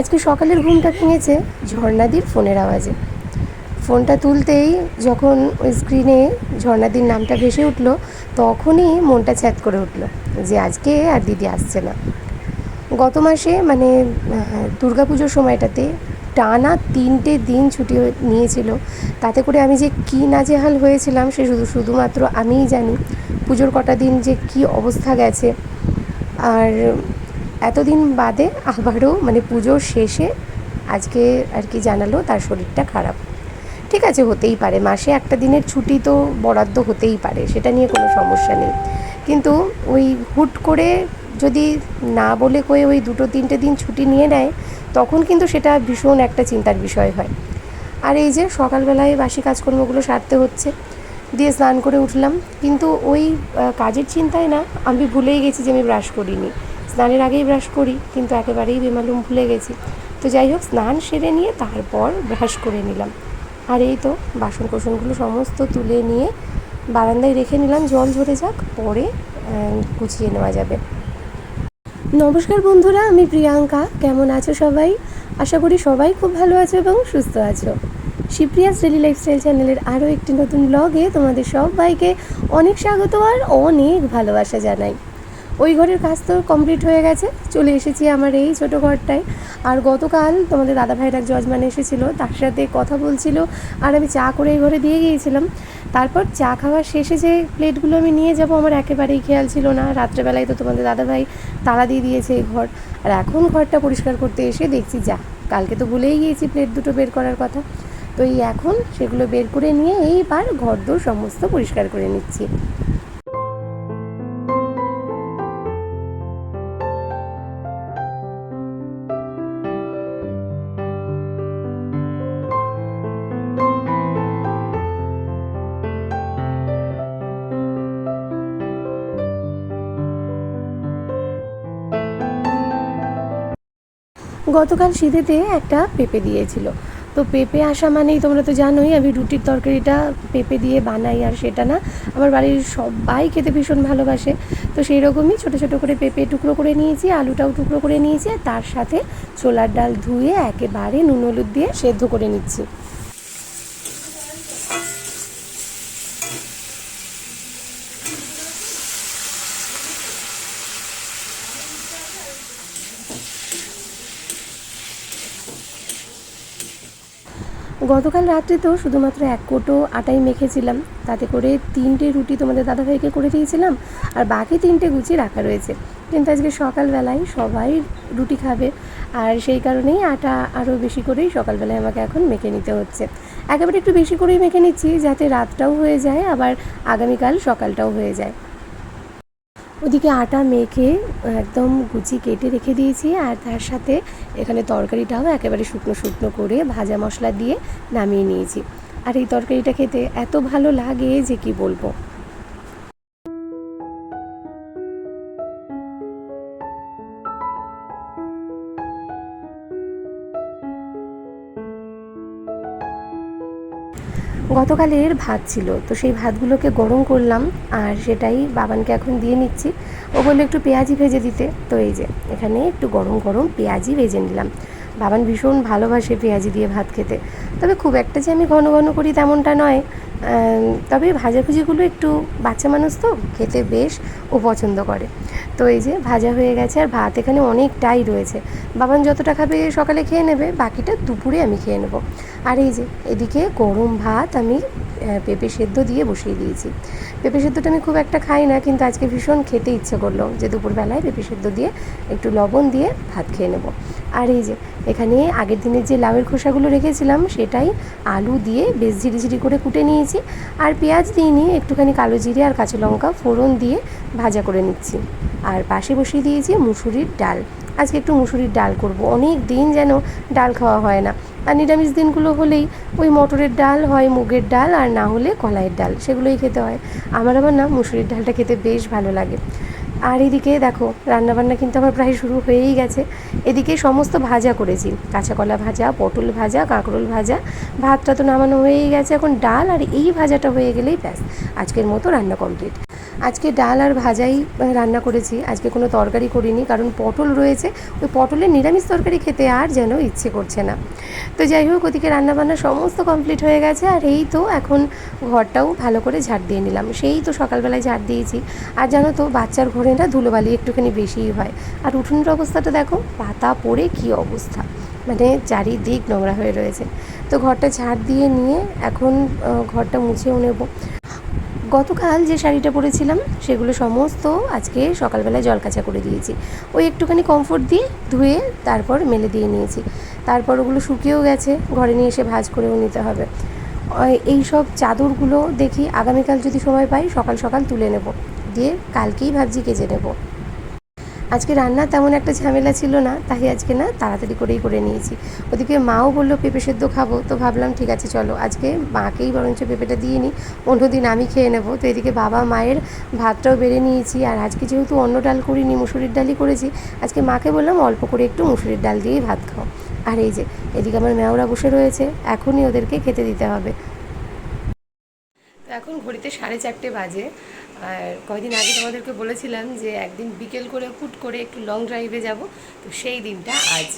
আজকে সকালের ঘুমটা ভেঙেছে ঝর্ণাদির ফোনের আওয়াজে। ফোনটা তুলতেই যখন ওই স্ক্রিনে ঝর্ণাদির নামটা ভেসে উঠল, তখনই মনটা ছ্যাদ করে উঠল যে আজকে আর দিদি আসছে না। গত মাসে মানে দুর্গা পুজোর সময়টাতে টানা তিনটে দিন ছুটি নিয়েছিল। তাতে করে আমি যে কী নাজেহাল হয়েছিলাম সে শুধু, শুধুমাত্র আমিই জানি। পুজোর কটা দিন যে কী অবস্থা গেছে। আর এতদিন বাদে আবারও মানে পুজোর শেষে আজকে আর কি জানালো তার শরীরটা খারাপ। ঠিক আছে, হতেই পারে। মাসে একটা দিনের ছুটি তো বরাদ্দ হতেই পারে, সেটা নিয়ে কোনো সমস্যা নেই। কিন্তু ওই হুট করে যদি না বলে কয়ে ওই দুটো তিনটে দিন ছুটি নিয়ে নেয়, তখন কিন্তু সেটা ভীষণ একটা চিন্তার বিষয় হয়। আর এই যে সকালবেলায় বাসি কাজকর্মগুলো সারতে হচ্ছে, দিয়ে স্নান করে উঠলাম। কিন্তু ওই কাজের চিন্তায় না আমি ভুলেই গেছি যে আমি ব্রাশ করিনি। স্নানের আগেই ব্রাশ করি, কিন্তু একেবারেই বেমালুম ভুলে গেছি। তো যাই হোক, স্নান সেরে নিয়ে তারপর ব্রাশ করে নিলাম। আর এই তো বাসন কোসনগুলো সমস্ত তুলে নিয়ে বারান্দায় রেখে নিলাম, জল ঝরে যাক, পরে গুছিয়ে নেওয়া যাবে। নমস্কার বন্ধুরা, আমি প্রিয়াঙ্কা। কেমন আছো সবাই? আশা করি সবাই খুব ভালো আছো এবং সুস্থ আছো। শিপ্রিয়াস ডেলি লাইফস্টাইল চ্যানেলের আরও একটি নতুন ব্লগে তোমাদের সবাইকে অনেক স্বাগত আর অনেক ভালোবাসা জানাই। ওই ঘরের কাজ তো কমপ্লিট হয়ে গেছে। চলে এসেছি আমার এই ছোটো ঘরটায়। আর গতকাল তোমাদের দাদা ভাইয়ের এক যজমান এসেছিল, তার সাথে কথা বলছিল, আর আমি চা করে এই ঘরে দিয়ে গিয়েছিলাম। তারপর চা খাওয়ার শেষে যে প্লেটগুলো আমি নিয়ে যাব, আমার একেবারেই খেয়াল ছিল না। রাত্রেবেলায় তো তোমাদের দাদাভাই তালা দিয়ে দিয়েছে এই ঘর। আর এখন ঘরটা পরিষ্কার করতে এসে দেখছি, যা, কালকে তো ভুলেই গিয়েছি প্লেট দুটো বের করার কথা। তো এই এখন সেগুলো বের করে নিয়ে এইবার ঘরদোর সমস্ত পরিষ্কার করে নিচ্ছি। গতকাল শীতেতে একটা পেঁপে দিয়েছিল। তো পেঁপে আসা মানেই তোমরা তো জানোই, আমি রুটির তরকারিটা পেঁপে দিয়ে বানাই আর সেটা না। আমার বাড়ির সবাই খেতে ভীষণ ভালোবাসে। তো সেই রকমই ছোটো ছোটো করে পেঁপে টুকরো করে নিয়েছি, আলুটাও টুকরো করে নিয়েছি আর তার সাথে ছোলার ডাল ধুয়ে একেবারে নুন হলুদ দিয়ে সেদ্ধ করে নিচ্ছি। গতকাল রাত্রে তো শুধুমাত্র এক কোটো আটাই মেখেছিলাম। তাতে করে তিনটে রুটি তোমাদের দাদাভাইকে করে দিয়েছিলাম আর বাকি তিনটে গুছিয়ে রাখা রয়েছে। কিন্তু আজকে সকালবেলায় সবাই রুটি খাবে আর সেই কারণেই আটা আরও বেশি করেই সকালবেলায় আমাকে এখন মেখে নিতে হচ্ছে। একেবারে একটু বেশি করেই মেখে নিচ্ছি যাতে রাতটাও হয়ে যায়, আবার আগামীকাল সকালটাও হয়ে যায়। ওদিকে আটা মেখে, একদম গুচি কেটে রেখে দিয়েছি আর তার সাথে এখানে তরকারিটাও একেবারে শুকনো শুকনো করে ভাজা মশলা দিয়ে নামিয়ে নিয়েছি। আর এই তরকারিটা খেতে এত ভালো লাগে যে কি বলব? গতকালের ভাত ছিল। তো সেই ভাতগুলোকে গরম করলাম আর সেটাই বাবানকে এখন দিয়ে নিচ্ছি। ও বলল একটু পেঁয়াজি ভেজে দিতে। তো এই যে, এখানে একটু গরম গরম পেঁয়াজি ভেজে নিলাম। বাবান ভীষণ ভালোবাসে পেঁয়াজি দিয়ে ভাত খেতে। তবে খুব একটা যে আমি ঘন ঘন করি তেমনটা নয়। তবে ভাজাভুজিগুলো একটু বাচ্চা মানুষ তো, খেতে বেশ ও পছন্দ করে। তো এই যে ভাজা হয়ে গেছে আর ভাত এখানে অনেকটাই রয়েছে। বাবান যতটা খাবে সকালে খেয়ে নেবে, বাকিটা দুপুরে আমি খেয়ে নেব। আর এই যে এদিকে গরম ভাত আমি পেঁপে সেদ্ধ দিয়ে বসিয়ে দিয়েছি। পেঁপে সেদ্ধটা আমি খুব একটা খাই না, কিন্তু আজকে ভীষণ খেতে ইচ্ছে করল যে দুপুরবেলায় পেঁপে সেদ্ধ দিয়ে একটু লবণ দিয়ে ভাত খেয়ে নেব। আর এই যে এখানে আগের দিনের যে লাউয়ের খোসাগুলো রেখেছিলাম, সেটাই আলু দিয়ে বেশ ঝিরিঝিরি করে কুটে নিয়েছি। আর পেঁয়াজ দিয়ে নিয়ে একটুখানি কালো জিরে আর কাঁচা লঙ্কা ফোড়ন দিয়ে ভাজা করে নিচ্ছি। আর পাশে বসিয়ে দিয়েছি মুসুরির ডাল। আজকে একটু মুসুরির ডাল করব। অনেক দিন যেন ডাল খাওয়া হয় না। আর নিরামিষ দিনগুলো হলেই ওই মটরের ডাল হয়, মুগের ডাল আর না হলে কলাইয়ের ডাল, সেগুলোই খেতে হয়। আমার আবার না মুসুরির ডালটা খেতে বেশ ভালো লাগে। আর এদিকে দেখো, রান্নাবান্না কিন্তু আমার প্রায় শুরু হয়েই গেছে। এদিকে সমস্ত ভাজা করেছি। কাঁচা কলা ভাজা, পটল ভাজা, কাঁকরোল ভাজা। ভাতটা তো নামানো হয়েই গেছে। এখন ডাল আর এই ভাজাটা হয়ে গেলেই ব্যাস। আজকের মতো রান্না কমপ্লিট আজকে ডাল আর ভাজাই রান্না করেছি। আজকে কোনো তরকারি করিনি, কারণ পটল রয়েছে। ওই পটলের নিরামিষ তরকারি খেতে আর যেন ইচ্ছে করছে না। তো যাই হোক, ওদিকে রান্নাবান্না সমস্ত কমপ্লিট হয়ে গেছে, আর এই তো এখন ঘরটাও ভালো করে ঝাড় দিয়ে নিলাম। সেই তো সকালবেলায় ঝাড় দিয়েছি। আর জানো তো, বাচ্চার ঘরে না ধুলোবালি একটুখানি বেশিই হয়। আর উঠোনের অবস্থাটা দেখো, পাতা পড়ে কী অবস্থা। মানে চারিদিক নোংরা হয়ে রয়েছে। তো ঘরটা ঝাড় দিয়ে নিয়ে এখন ঘরটা মুছেও নেব। গতকাল যে শাড়িটা পরেছিলাম, সেগুলো সমস্ত আজকে সকালবেলায় জল কাঁচা করে দিয়েছি। ওই একটুখানি কমফোর্ট দিয়ে ধুয়ে তারপর মেলে দিয়ে নিয়েছি। তারপর ওগুলো শুকিয়েও গেছে, ঘরে নিয়ে এসে ভাজ করেও নিতে হবে। এই সব চাদরগুলো দেখি, আগামীকাল যদি সময় পাই, সকাল সকাল তুলে নেব। দিয়ে কালকেই ভাবছি কেজে নেব। আজকে রান্না তেমন একটা ঝামেলা ছিল না, তাই আজকে না তাড়াতাড়ি করেই করে নিয়েছি। ওদিকে মাও বলল, পেঁপে সেদ্ধ খাব। তো ভাবলাম, ঠিক আছে, চলো। আজকে মাকেই বরঞ্চ পেঁপেটা দিয়ে নিই অন্যদিন আমি খেয়ে নেব। তো এদিকে বাবা মায়ের ভাতটাও বেড়ে নিয়েছি, আর আজকে যেহেতু অন্য ডাল করিনি, মুসুরির ডালই করেছি, আজকে মাকে বললাম, অল্প করে একটু মুসুরির ডাল দিয়েই ভাত খাও। আর এই যে, এদিকে আমার মেয়রা বসে রয়েছে, এখনই ওদেরকে খেতে দিতে হবে। এখন ঘড়িতে সাড়ে চারটে বাজে। আর কয়দিন আগে তোমাদেরকে বলেছিলাম যে একদিন বিকেল করে, হুট করে একটু লং ড্রাইভে যাব। তো সেই দিনটা আজ।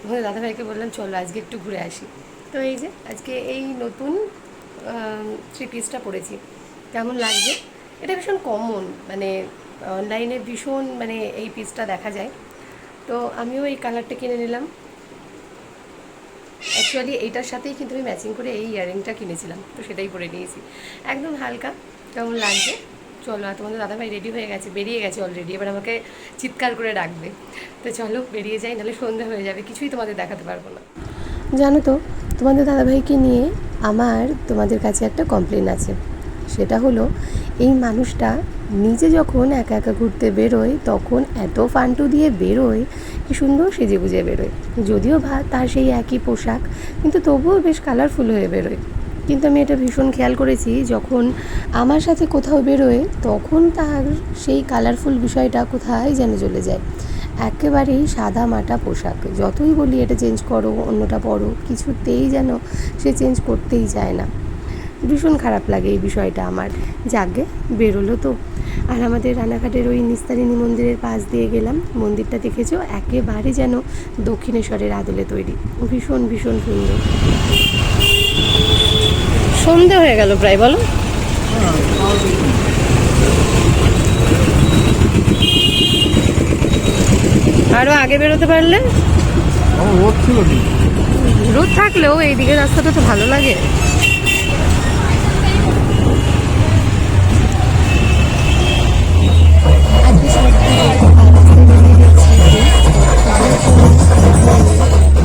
তোমাদের দাদাভাইকে বললাম, চলো আজকে একটু ঘুরে আসি। তো এই যে আজকে এই নতুন থ্রি পিসটা পরেছি কেমন লাগছে? এটা ভীষণ কমন মানে অনলাইনে ভীষণ মানে এই পিসটা দেখা যায়। তো আমিও এই কালারটা কিনে নিলাম। অ্যাকচুয়ালি এইটার সাথেই কিন্তু আমি ম্যাচিং করে এই ইয়ারিংটা কিনেছিলাম। তো সেটাই পরে নিয়েছি। একদম হালকা, কেমন লাগছে? চলো আর তোমাদের দাদাভাই রেডি হয়ে গেছে, বেরিয়ে গেছে অলরেডি এবার আমাকে চিৎকার করে ডাকবে। তো চলো বেরিয়ে যাই, নাহলে সন্ধ্যা হয়ে যাবে, কিছুই তোমাদের দেখাতে পারব না। জানো তো, তোমাদের দাদাভাইকে নিয়ে আমার, তোমাদের কাছে একটা কমপ্লেন আছে। সেটা হলো, এই মানুষটা নিজে যখন একা একা ঘুরতে বেরোয়, তখন এত ফান্টু দিয়ে বেরোয় কি সুন্দর সেজে গুজে বেরোয়। যদিও ভা তার সেই একই পোশাক, কিন্তু তবুও বেশ কালারফুল হয়ে বেরোয়। কিন্তু আমি এটা ভীষণ খেয়াল করেছি, যখন আমার সাথে কোথাও বেরোয়, তখন তার সেই কালারফুল বিষয়টা কোথায় যেন চলে যায়। একেবারেই সাদা মাটা পোশাক। যতই বলি এটা চেঞ্জ করো, অন্যটা পরো, কিছুতেই যেন সে চেঞ্জ করতেই চায় না। ভীষণ খারাপ লাগে এই বিষয়টা আমার। যাকে বেরোলো তো। আর আমাদের রানাঘাটের ওই নিস্তারিণী মন্দিরের পাশ দিয়ে গেলাম। মন্দিরটা দেখেছ? একেবারে যেন দক্ষিণেশ্বরের আদলে তৈরি। ভীষণ ভীষণ সুন্দর। সন্ধে হয়ে গেল প্রায় বলো। আরও আগে বেরোতে পারলে? রোদ থাকলেও এইদিকে রাস্তাটা তো ভালো লাগে।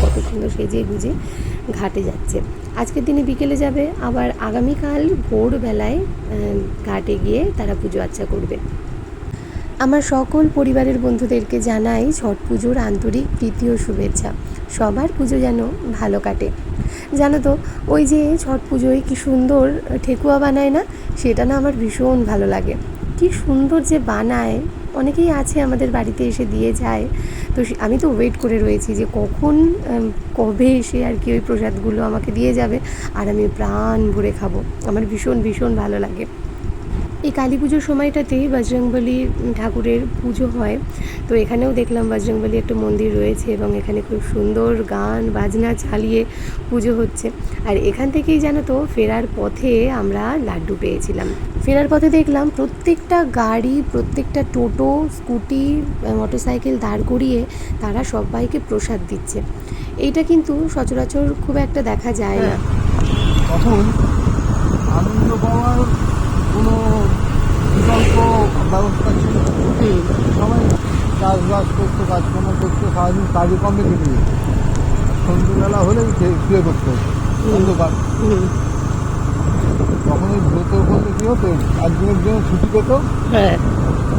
কত সুন্দর সেজে গুজে ঘাটে যাচ্ছে। আজকের দিনে বিকেলে যাবে, আবার আগামীকাল ভোরবেলায় ঘাটে গিয়ে তারা পুজো আচ্চা করবে। আমার সকল পরিবারের বন্ধুদেরকে জানাই ছট পুজোর আন্তরিক প্রীতি ও শুভেচ্ছা। সবার পুজো যেন ভালো কাটে। জানো তো, ওই যে ছট পুজোয় কি সুন্দর ঠেকুয়া বানায় না? সেটা না আমার ভীষণ ভালো লাগে। কি সুন্দর যে বানায় অনেকেই আছে আমাদের বাড়িতে এসে দিয়ে যায়। তো আমি তো ওয়েট করে রয়েছি যে কখন কবে এসে আর কি ওই প্রসাদগুলো আমাকে দিয়ে যাবে। আর আমি প্রাণ ভরে খাব। আমার ভীষণ ভীষণ ভালো লাগে। এই কালী পুজোর সময়টাতেই বজরংবলী ঠাকুরের পুজো হয়। তো এখানেও দেখলাম বজরংবলী একটা মন্দির রয়েছে এবং এখানে খুব সুন্দর গান, বাজনা চালিয়ে পুজো হচ্ছে। আর এখান থেকেই জানো তো, ফেরার পথে আমরা লাড্ডু পেয়েছিলাম। ফেরার পথে দেখলাম প্রত্যেকটা গাড়ি, প্রত্যেকটা টোটো, স্কুটি, মোটরসাইকেল দাঁড় করিয়ে তারা সবাইকে প্রসাদ দিচ্ছে। এইটা কিন্তু সচরাচর খুব একটা দেখা যায় না। তখন আনন্দ পাওয়ার বিকল্প ব্যবস্থা ছিল না। সবাই চাষবাস করতো কাজকর্ম করতো সারাদিন কাজে কমে কেটে যেত সন্ধ্যেবেলা হলেই শুয়ে করতে অন্ধকার তখন ওই ব্রত করলে কী হতো একদিনের জন্য ছুটি পেত হ্যাঁ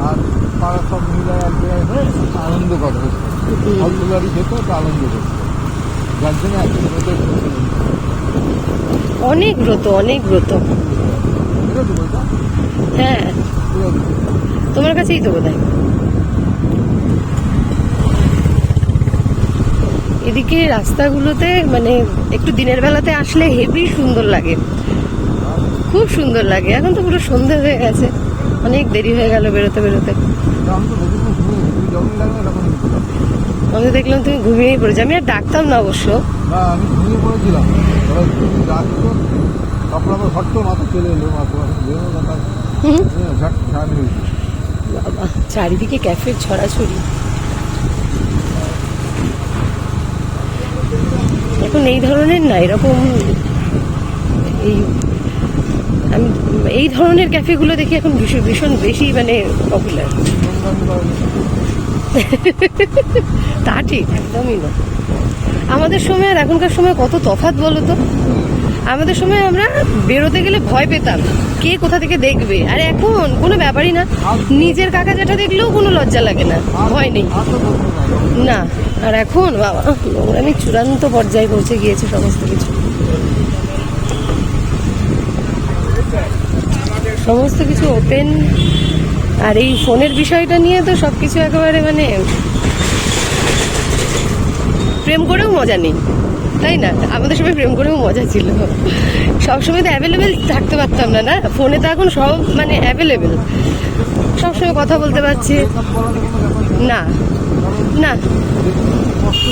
আর পাড়ার সব মহিলারা এক জায়গায় হয়ে আনন্দ করে হতো খেত আনন্দ করতো যার জন্য একদিন ব্রতের অনেক ব্রত অনেক ব্রত ঠিক আছে হ্যাঁ। তোমার কাছেই তো বোধ এদিকে রাস্তাগুলোতে মানে একটু দিনের বেলাতে আসলে হেভি সুন্দর লাগে। খুব সুন্দর লাগে। এখন তো পুরো সন্ধে হয়ে গেছে। অনেক দেরি হয়ে গেল বেরোতে বেরোতে। আমি দেখলাম তুমি ঘুমিয়েই পড়েছো। আমি আর ডাকতাম না অবশ্য। ঘুমিয়ে পড়েছিলাম। বাবা চারিদিকে ক্যাফের ছড়াছড়ি। এখন এই ধরনের না এরকম এই আমি এই ধরনের ক্যাফেগুলো দেখি এখন ভীষণ ভীষণ বেশি মানে পপুলার তা ঠিক একদমই না। আমাদের সময় আর এখনকার সময় কত তফাৎ বলো তো? আমাদের সময় আমরা বেরোতে গেলে ভয় পেতাম। কে কোথা থেকে দেখবে? আর এখন কোনো ব্যাপারই না। নিজের কাকা যেটা দেখলেও কোনো লজ্জা লাগে না। ভয় নেই। না, আর এখন বাবা, আমি চূড়ান্ত পর্যায়ে পৌঁছে গিয়েছি সমস্ত কিছু। সমস্ত কিছু ওপেন আর এই ফোনের বিষয়টা নিয়ে তো সব কিছু একেবারে মানে প্রেম করেও মজা নেই। তাই না? আমাদের সবাই প্রেম করেও মজা ছিল। সবসময় তো অ্যাভেলেবেল থাকতে পারতাম না না? ফোনে তো এখন সব মানে অ্যাভেলেবেল সবসময় কথা বলতে পারছি। না। না।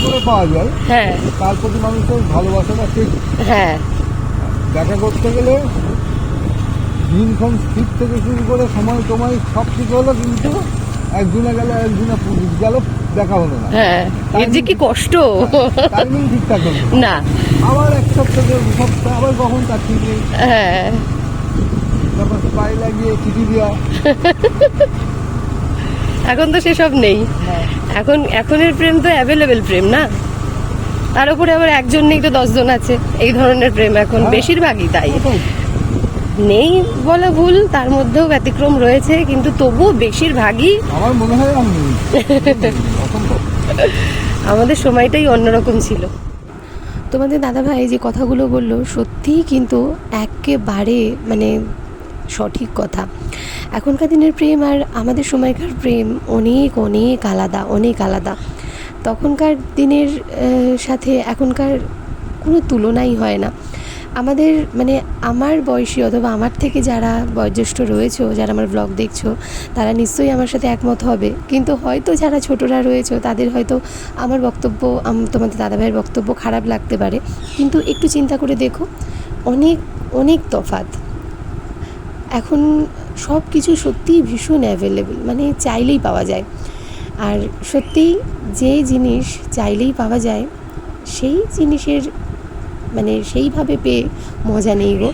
করে পাওয়া যায় হ্যাঁ। তার প্রতি হ্যাঁ। দেখা করতে গেলে থেকে করে সময় সব দেখা হলো না। হ্যাঁ এর যে কি কষ্ট। টাইমিং ঠিকঠাক হলো না। আবার এক সপ্তাহ সপ্তাহ আবার কখন তার ঠিক নেই। হ্যাঁ। তারপর পায়ে লাগিয়ে চিঠি দেওয়া। এখন তো সেসব নেই। এখন এখনের প্রেম তো অ্যাভেলেবেল প্রেম না? তার উপরে আবার একজন নেই তো দশজন আছে। এই ধরনের প্রেম এখন হ্যাঁ। বেশিরভাগই তাই। নেই বলা ভুল তার মধ্যেও ব্যতিক্রম রয়েছে কিন্তু তবুও বেশিরভাগই আমার মনে হয় আমাদের সময়টাই অন্যরকম ছিল। তোমাদের দাদাভাই যে কথাগুলো বলল সত্যিই কিন্তু একেবারে মানে সঠিক কথা। এখনকার দিনের প্রেম আর আমাদের সময়কার প্রেম অনেক অনেক আলাদা অনেক আলাদা। তখনকার দিনের সাথে এখনকার কোনো তুলনাই হয় না। আমাদের মানে আমার বয়সী অথবা আমার থেকে যারা বয়োজ্যেষ্ঠ রয়েছে, যারা আমার ব্লগ দেখছ, তারা নিশ্চয়ই আমার সাথে একমত হবে। কিন্তু হয়তো যারা ছোটরা রয়েছে, তাদের হয়তো আমার বক্তব্য তোমাদের দাদাভাইয়ের বক্তব্য খারাপ লাগতে পারে। কিন্তু একটু চিন্তা করে দেখো, অনেক অনেক তফাৎ। এখন সব কিছু সত্যিই ভীষণ অ্যাভেলেবেল মানে চাইলেই পাওয়া যায়। আর সত্যিই যে জিনিস চাইলেই পাওয়া যায়, সেই জিনিসের মানে সেইভাবে পেয়ে মজা নেই গো।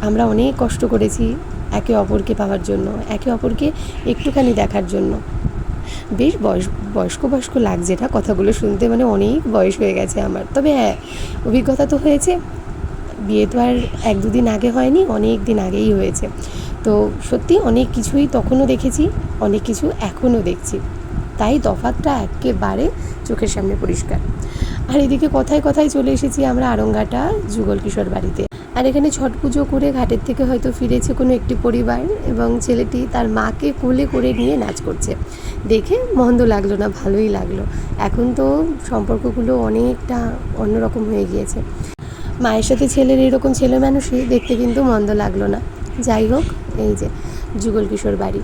আমরা অনেক কষ্ট করেছি একে অপরকে পাওয়ার জন্য, একে অপরকে একটুখানি দেখার জন্য। বেশ বয়স বয়স্ক বয়স্ক লাগছে না কথাগুলো শুনতে মানে অনেক বয়স হয়ে গেছে আমার। তবে হ্যাঁ অভিজ্ঞতা তো হয়েছে। বিয়ে তো আর এক দুদিন আগে হয়নি, অনেক দিন আগেই হয়েছে। তো সত্যি অনেক কিছুই তখনও দেখেছি, অনেক কিছু এখনও দেখছি। তাই তফাতটা একেবারে চোখের সামনে পরিষ্কার। আর এদিকে কথায় কথায় চলে এসেছি আমরা আরঙ্গাটা যুগল কিশোর বাড়িতে। আর এখানে ছট পুজো করে ঘাটের থেকে হয়তো ফিরেছে কোনো একটি পরিবার এবং ছেলেটি তার মাকে কোলে করে নিয়ে নাচ করছে। দেখে মন্দ লাগল না, ভালোই লাগল। এখন তো সম্পর্কগুলো অনেকটা অন্যরকম হয়ে গিয়েছে। মায়ের সাথে ছেলের এরকম ছেলে মানুষই দেখতে কিন্তু মন্দ লাগল না। যাই হোক, এই যে যুগল কিশোর বাড়ি।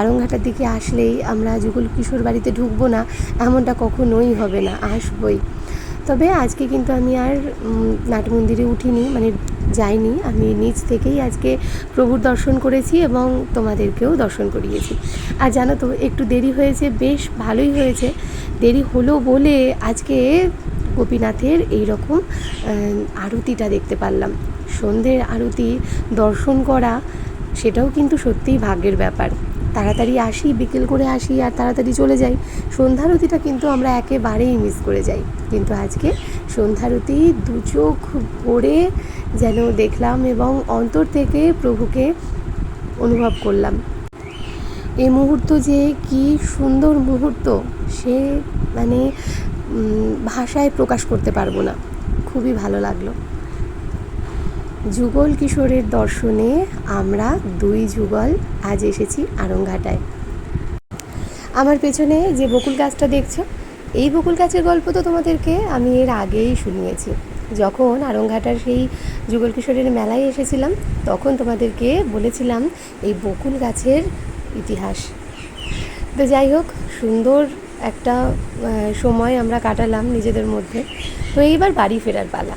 আরংঘাটার দিকে আসলেই আমরা যুগল কিশোর বাড়িতে ঢুকবো না, এমনটা কখনোই হবে না, আসবই। তবে আজকে কিন্তু আমি আর নাট মন্দিরে উঠিনি মানে যাইনি, আমি নিচ থেকেই আজকে প্রভুর দর্শন করেছি এবং তোমাদেরকেও দর্শন করিয়েছি। আর জানো তো, একটু দেরি হয়েছে, বেশ ভালোই হয়েছে। দেরি হলো বলে আজকে গোপীনাথের এই রকম আরতিটা দেখতে পারলাম। সন্ধ্যের আরতি, দর্শন করা, সেটাও কিন্তু সত্যিই ভাগ্যের ব্যাপার। তাড়াতাড়ি আসি, বিকেল করে আসি আর তাড়াতাড়ি চলে যাই। সন্ধ্যারতিটা কিন্তু আমরা একেবারেই মিস করে যাই। কিন্তু আজকে সন্ধ্যারতি দু চোখ ভরে যেন দেখলাম এবং অন্তর থেকে প্রভুকে অনুভব করলাম। এই মুহূর্ত যে কি সুন্দর মুহূর্ত, সে মানে ভাষায় প্রকাশ করতে পারব না। খুবই ভালো লাগল। যুগল কিশোরের দর্শনে আমরা দুই যুগল আজ এসেছি আরংঘাটায় আমার পেছনে যে বকুল গাছটা দেখছ, এই বকুল গাছের গল্প তো তোমাদেরকে আমি এর আগেই শুনিয়েছি। যখন আরংঘাটার সেই যুগল কিশোরের মেলায় এসেছিলাম, তখন তোমাদেরকে বলেছিলাম এই বকুল গাছের ইতিহাস। তো যাই হোক, সুন্দর একটা সময় আমরা কাটালাম নিজেদের মধ্যে। তো এইবার বাড়ি ফেরার পালা।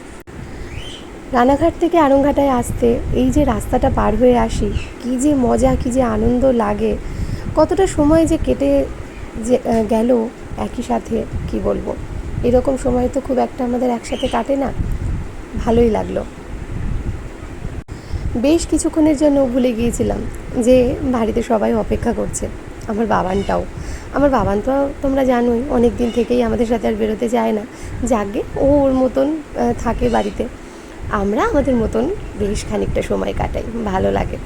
রানাঘাট থেকে আরংঘাটায় আসতে এই যে রাস্তাটা পার হয়ে আসি, কী যে মজা, কী যে আনন্দ লাগে। কতটা সময় যে কেটে যে গেল, একই সাথে কি বলব? এরকম সময় তো খুব একটা আমাদের একসাথে কাটে না। ভালোই লাগল। বেশ কিছুক্ষণের জন্য ভুলে গিয়েছিলাম যে, বাড়িতে সবাই অপেক্ষা করছে, আমার বাবানটাও। আমার বাবান তো তোমরা জানোই অনেক দিন থেকেই আমাদের সাথে আর বেরোতে যায় না। যাকে ও ওর মতন থাকে বাড়িতে। আমরা আমাদের মতন বেশ খানিকটা সময় কাটাই, ভালো লাগে।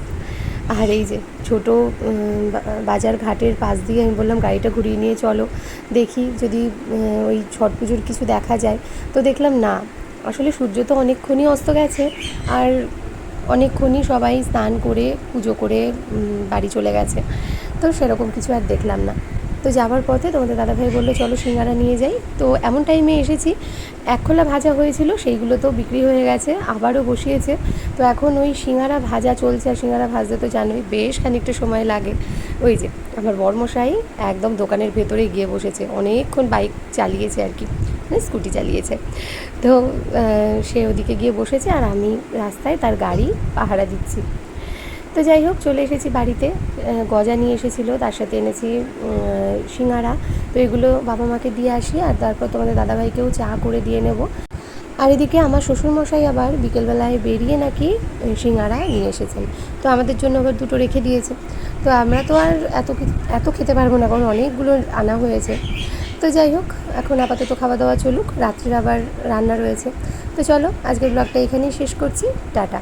আর এই যে ছোট বাজার ঘাটের পাশ দিয়ে আমি বললাম গাড়িটা ঘুরিয়ে নিয়ে চলো, দেখি যদি ওই ছট পুজোর কিছু দেখা যায়। তো দেখলাম না, আসলে সূর্য তো অনেকক্ষণই অস্ত গেছে, আর অনেকক্ষণই সবাই স্নান করে, পুজো করে বাড়ি চলে গেছে। তো সেরকম কিছু আর দেখলাম না। তো যাওয়ার পথে তোমাদের দাদাভাই বলল, চলো সিঙ্গারা নিয়ে যাই। তো এমন টাইমে এসেছি, এক খোলা ভাজা হয়েছিল, সেইগুলো তো বিক্রি হয়ে গেছে, আবারও বসিয়েছে। তো এখন ওই সিঙ্গারা ভাজা চলছে, আর সিঙ্গারা ভাজতে তো জানোই, বেশ খানিকটা সময় লাগে। ওই যে আমার বর্মশাই একদম দোকানের ভেতরে গিয়ে বসেছে, অনেকক্ষণ বাইক চালিয়েছে আর কি মানে স্কুটি চালিয়েছে। তো সে ওদিকে গিয়ে বসেছে, আর আমি রাস্তায় তার গাড়ি পাহারা দিচ্ছি। তো যাই হোক, চলে এসেছি বাড়িতে। গজা নিয়ে এসেছিল, তার সাথে এনেছি সিঙ্গারা। তো এগুলো বাবা মাকে দিয়ে আসি আর তারপর তোমাদের দাদাভাইকেও চা করে দিয়ে নেব। আর এদিকে আমার শ্বশুরমশাই আবার বিকেলবেলায় বেরিয়ে নাকি সিঙ্গারা নিয়ে এসেছেন। তো আমাদের জন্য আবার দুটো রেখে দিয়েছে। তো আমরা তো আর এত এত খেতে পারব না, কারণ অনেকগুলো আনা হয়েছে। তো যাই হোক, এখন আপাতত খাওয়া দাওয়া চলুক, রাত্রির আবার রান্না রয়েছে। তো চলো, আজকের ব্লগটা এখানেই শেষ করছি। টাটা।